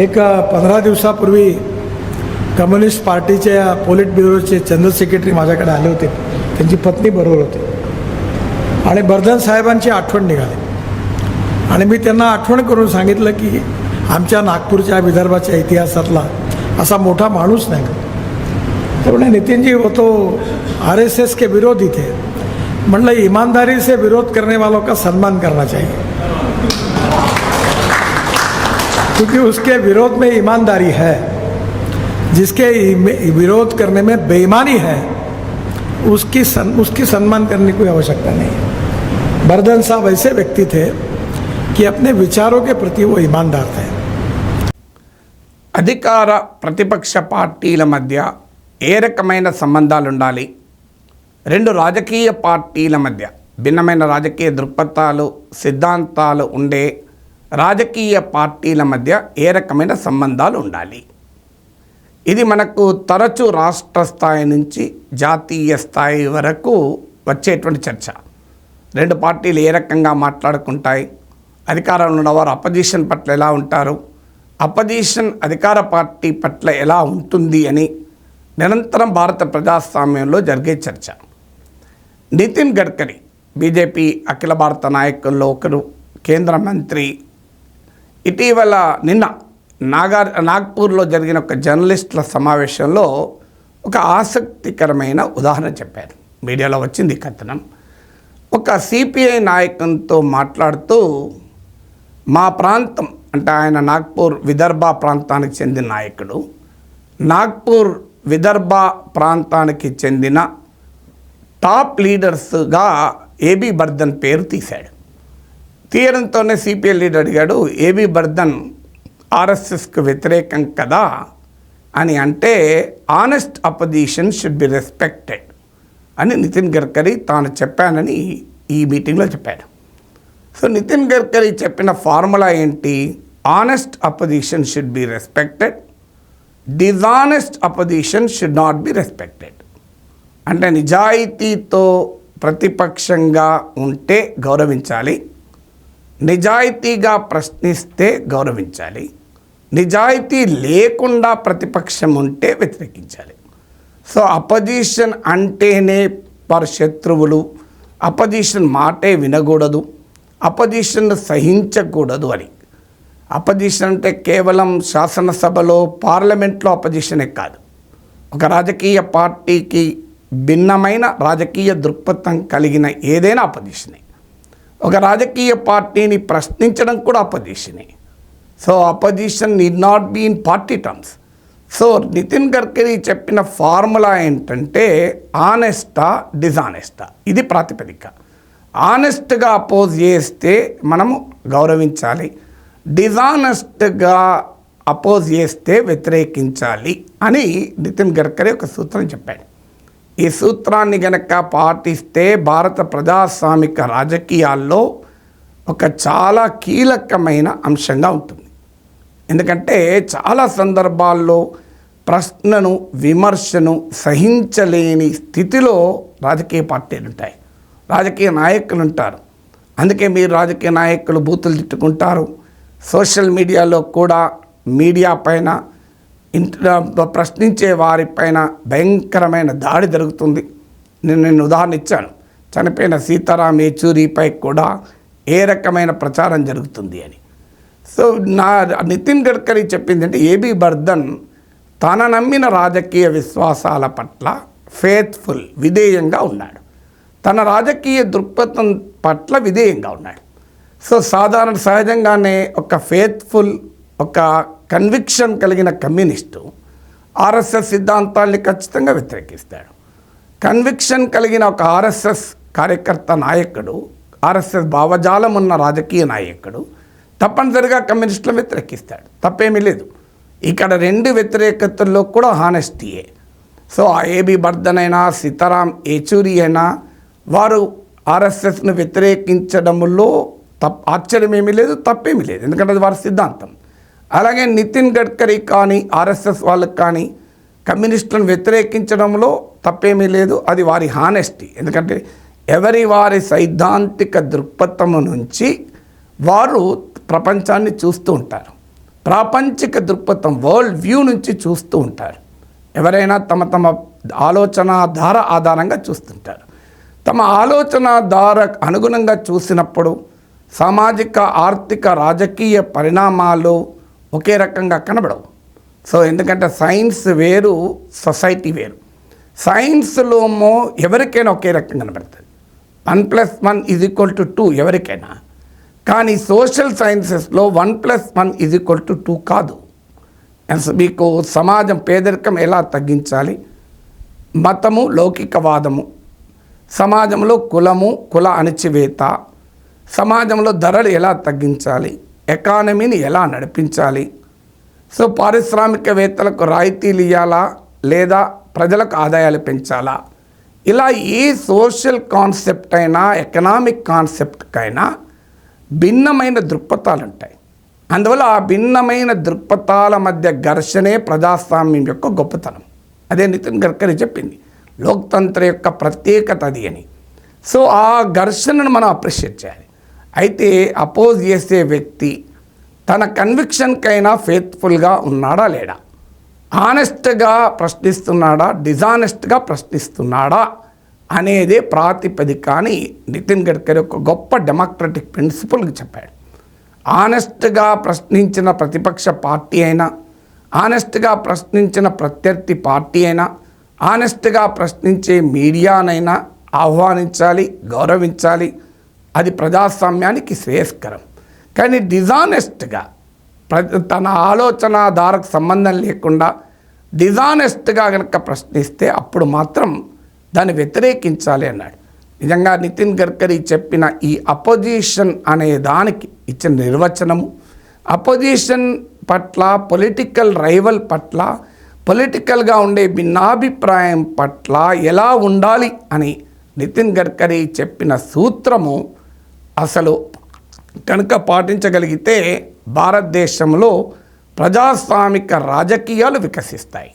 एक पंधरा दिवसापूर्वी कम्युनिस्ट पार्टीच्या पोलिट ब्युरोचे जनरल सेक्रेटरी माझ्याकडे आले होते. त्यांची पत्नी बरोबर होती. आणि बर्धन साहेबांची आठवण निघाली. आणि मी त्यांना आठवण करून सांगितलं की आमच्या नागपूरच्या विदर्भाच्या इतिहासातला असा मोठा माणूस नाही. तर म्हणे नितीनजी होतो वो तो आर एस एस के विरोधी थे. म्हणलं ईमानदारी से विरोध करने वालों का सन्मान करना चाहिए. क्योंकि उसके विरोध में ईमानदारी है जिसके ईमे- विरोध करने में बेईमानी है उसकी सन, उसकी सम्मान करने की कोई आवश्यकता नहीं है बर्दन साहब ऐसे व्यक्ति थे कि अपने विचारों के प्रति वो ईमानदार थे అధికార ప్రతిపక్ష పార్టీల మధ్య ఏ రకమైన సంబంధాలు ఉండాలి రెండు రాజకీయ పార్టీల మధ్య భిన్నమైన రాజకీయ దృక్పథాలు సిద్ధాంతాలు ఉండే రాజకీయ పార్టీల మధ్య ఏ రకమైన సంబంధాలు ఉండాలి? ఇది మనకు తరచు రాష్ట్ర స్థాయి నుంచి జాతీయ స్థాయి వరకు వచ్చేటువంటి చర్చ. రెండు పార్టీలు ఏ రకంగా మాట్లాడుకుంటాయి? అధికారంలో ఉన్నవారు అపోజిషన్ పట్ల ఎలా ఉంటారు? అపోజిషన్ అధికార పార్టీ పట్ల ఎలా ఉంటుంది అని నిరంతరం భారత ప్రజాస్వామ్యంలో జరిగే చర్చ. నితిన్ గడ్కరీ బీజేపీ అఖిల భారత నాయకుల్లో ఒకరు కేంద్ర మంత్రి ఇటీవల నిన్న నాగార్ నాగ్పూర్లో జరిగిన ఒక జర్నలిస్టుల సమావేశంలో ఒక ఆసక్తికరమైన ఉదాహరణ చెప్పారు. మీడియాలో వచ్చింది కథనం. ఒక సిపిఐ నాయకునితో మాట్లాడుతూ మా ప్రాంతం అంటే ఆయన నాగ్పూర్ విదర్భ ప్రాంతానికి చెందిన నాయకుడు నాగ్పూర్ విదర్భ ప్రాంతానికి చెందిన టాప్ లీడర్స్గా ఏబీ బర్ధన్ పేరు తీశాడు. తీయడంతోనే సిపిఎల్ లీడర్ అడిగాడు ఏబీ బర్ధన్ ఆర్ఎస్ఎస్కు వ్యతిరేకం కదా? అని అంటే honest opposition should be respected అని నితిన్ గడ్కరీ తాను చెప్పానని ఈ మీటింగ్లో చెప్పాడు. సో నితిన్ గడ్కరీ చెప్పిన ఫార్ములా ఏంటి? Honest opposition should be respected dishonest opposition should not be respected అంటే నిజాయితీతో ప్రతిపక్షంగా ఉంటే గౌరవించాలి. నిజాయితీగా ప్రశ్నిస్తే గౌరవించాలి. నిజాయితీ లేకుండా ప్రతిపక్షం ఉంటే వ్యతిరేకించాలి. సో అపోజిషన్ అంటేనే వారు శత్రువులు అపోజిషన్ మాటే వినకూడదు. అపోజిషన్ సహించకూడదు అని. అపోజిషన్ అంటే కేవలం శాసనసభలో పార్లమెంట్లో అపోజిషనే కాదు. ఒక రాజకీయ పార్టీకి భిన్నమైన రాజకీయ దృక్పథం కలిగిన ఏదైనా అపోజిషనే. ఒక రాజకీయ పార్టీని ప్రశ్నించడం కూడా అపోజిషనే so opposition need not be in party terms so Nitin Gadkari చెప్పిన ఫార్ములా ఏంటంటే ఆనెస్టా డిజానెస్టా ఇది ప్రాతిపదిక. ఆనెస్ట్గా అపోజ్ చేస్తే మనము గౌరవించాలి. డిజానెస్ట్గా అపోజ్ చేస్తే వ్యతిరేకించాలి అని నితిన్ గడ్కరీ ఒక సూత్రం చెప్పాడు. ఈ సూత్రాన్ని గనక పాటిస్తే భారత ప్రజాస్వామిక రాజకీయాల్లో ఒక చాలా కీలకమైన అంశంగా ఉంటుంది. ఎందుకంటే చాలా సందర్భాల్లో ప్రశ్నను విమర్శను సహించలేని స్థితిలో రాజకీయ పార్టీలు ఉంటాయి. రాజకీయ నాయకులు ఉంటారు. అందుకే మీరు రాజకీయ నాయకులు బూతులు తిట్టుకుంటారు. సోషల్ మీడియాలో కూడా మీడియా పైన ఇంట్లో ప్రశ్నించే వారిపైన భయంకరమైన దాడి జరుగుతుంది. నేను నేను ఉదాహరణ ఇచ్చాను. చనిపోయిన సీతారాం యేచూరిపై కూడా ఏ రకమైన ప్రచారం జరుగుతుంది అని. సో నా నితిన్ గడ్కరీ చెప్పింది అంటే ఏబీ బర్ధన్ తన నమ్మిన రాజకీయ విశ్వాసాల పట్ల ఫేత్ఫుల్ విధేయంగా ఉన్నాడు. తన రాజకీయ దృక్పథం పట్ల విధేయంగా ఉన్నాడు. సో సాధారణ సహజంగానే ఒక ఫేత్ఫుల్ ఒక కన్విక్షన్ కలిగిన కమ్యూనిస్టు ఆర్ఎస్ఎస్ సిద్ధాంతాల్ని ఖచ్చితంగా వ్యతిరేకిస్తాడు. కన్విక్షన్ కలిగిన ఒక ఆర్ఎస్ఎస్ కార్యకర్త నాయకుడు ఆర్ఎస్ఎస్ భావజాలం ఉన్న రాజకీయ నాయకుడు తప్పనిసరిగా కమ్యూనిస్టులను వ్యతిరేకిస్తాడు. తప్పేమీ లేదు. ఇక్కడ రెండు వ్యతిరేకతల్లో కూడా హానెస్టీయే. సో ఆ ఏబి బర్ధన్ అయినా సీతారాం ఏచూరి అయినా వారు ఆర్ఎస్ఎస్ను వ్యతిరేకించడంలో తప్ ఆశ్చర్యమేమీ లేదు తప్పేమీ లేదు. ఎందుకంటే అది వారి సిద్ధాంతం. అలాగే నితిన్ గడ్కరీ కానీ ఆర్ఎస్ఎస్ వాళ్ళకి కానీ కమ్యూనిస్టులను వ్యతిరేకించడంలో తప్పేమీ లేదు. అది వారి హానెస్టీ. ఎందుకంటే ఎవరి వారి సైద్ధాంతిక దృక్పథము నుంచి వారు ప్రపంచాన్ని చూస్తూ ఉంటారు. ప్రాపంచిక దృక్పథం వరల్డ్ వ్యూ నుంచి చూస్తూ ఉంటారు. ఎవరైనా తమ తమ ఆలోచన ధార ఆధారంగా చూస్తుంటారు. తమ ఆలోచన ధార అనుగుణంగా చూసినప్పుడు సామాజిక ఆర్థిక రాజకీయ పరిణామాలు ఒకే రకంగా కనబడవు. సో ఎందుకంటే సైన్స్ వేరు సొసైటీ వేరు. సైన్స్లోమో ఎవరికైనా ఒకే రకంగా కనబడుతుంది. One plus one is equal to two ఎవరికైనా. కానీ social సైన్సెస్లో one plus one is equal to two కాదు. మీకు సమాజం పేదరికం ఎలా తగ్గించాలి? మతము లౌకికవాదము. సమాజంలో కులము కుల అణచివేత. సమాజంలో ధరలు ఎలా తగ్గించాలి? ఎకానమీని ఎలా నడిపించాలి? సో పారిశ్రామికవేత్తలకు రాయితీలు ఇవ్వాలా లేదా ప్రజలకు ఆదాయాలు పెంచాలా? ఇలా ఏ సోషల్ కాన్సెప్ట్ అయినా ఎకనామిక్ కాన్సెప్ట్కైనా భిన్నమైన దృక్పథాలు ఉంటాయి అందువల్ల ఆ భిన్నమైన దృక్పథాల మధ్య ఘర్షణే ప్రజాస్వామ్యం యొక్క గొప్పతనం. అదే నితిన్ గడ్కరీ చెప్పింది లోక్తంత్ర యొక్క ప్రత్యేకత అది అని. సో ఆ ఘర్షణను మనం అప్రిషియేట్ చేయాలి. అయితే అపోజ్ చేసే వ్యక్తి తన కన్విక్షన్కైనా ఫేత్ఫుల్గా ఉన్నాడా లేడా? ఆనెస్ట్గా ప్రశ్నిస్తున్నాడా? డిజానెస్ట్గా ప్రశ్నిస్తున్నాడా? అనేదే ప్రాతిపదిక అని నితిన్ గడ్కరీ ఒక గొప్ప డెమోక్రటిక్ ప్రిన్సిపల్కి చెప్పాడు. ఆనెస్ట్గా ప్రశ్నించిన ప్రతిపక్ష పార్టీ అయినా ఆనెస్ట్గా ప్రశ్నించిన ప్రత్యర్థి పార్టీ అయినా ఆనెస్ట్గా ప్రశ్నించే మీడియానైనా ఆహ్వానించాలి గౌరవించాలి అది ప్రజాస్వామ్యానికి శ్రేయస్కరం. కానీ డిజానెస్ట్గా ప్ర తన ఆలోచన ధారకు సంబంధం లేకుండా డిజానెస్ట్గా కనుక ప్రశ్నిస్తే అప్పుడు మాత్రం దాన్ని వ్యతిరేకించాలి అన్నాడు. నిజంగా నితిన్ గడ్కరీ చెప్పిన ఈ అపోజిషన్ అనే దానికి ఇచ్చిన నిర్వచనము అపోజిషన్ పట్ల పొలిటికల్ రైవల్ పట్ల పొలిటికల్గా ఉండే భిన్నాభిప్రాయం పట్ల ఎలా ఉండాలి అని నితిన్ గడ్కరీ చెప్పిన సూత్రము అసలు కనుక పాటించగలిగితే భారతదేశంలో ప్రజాస్వామిక రాజకీయాలు వికసిస్తాయి.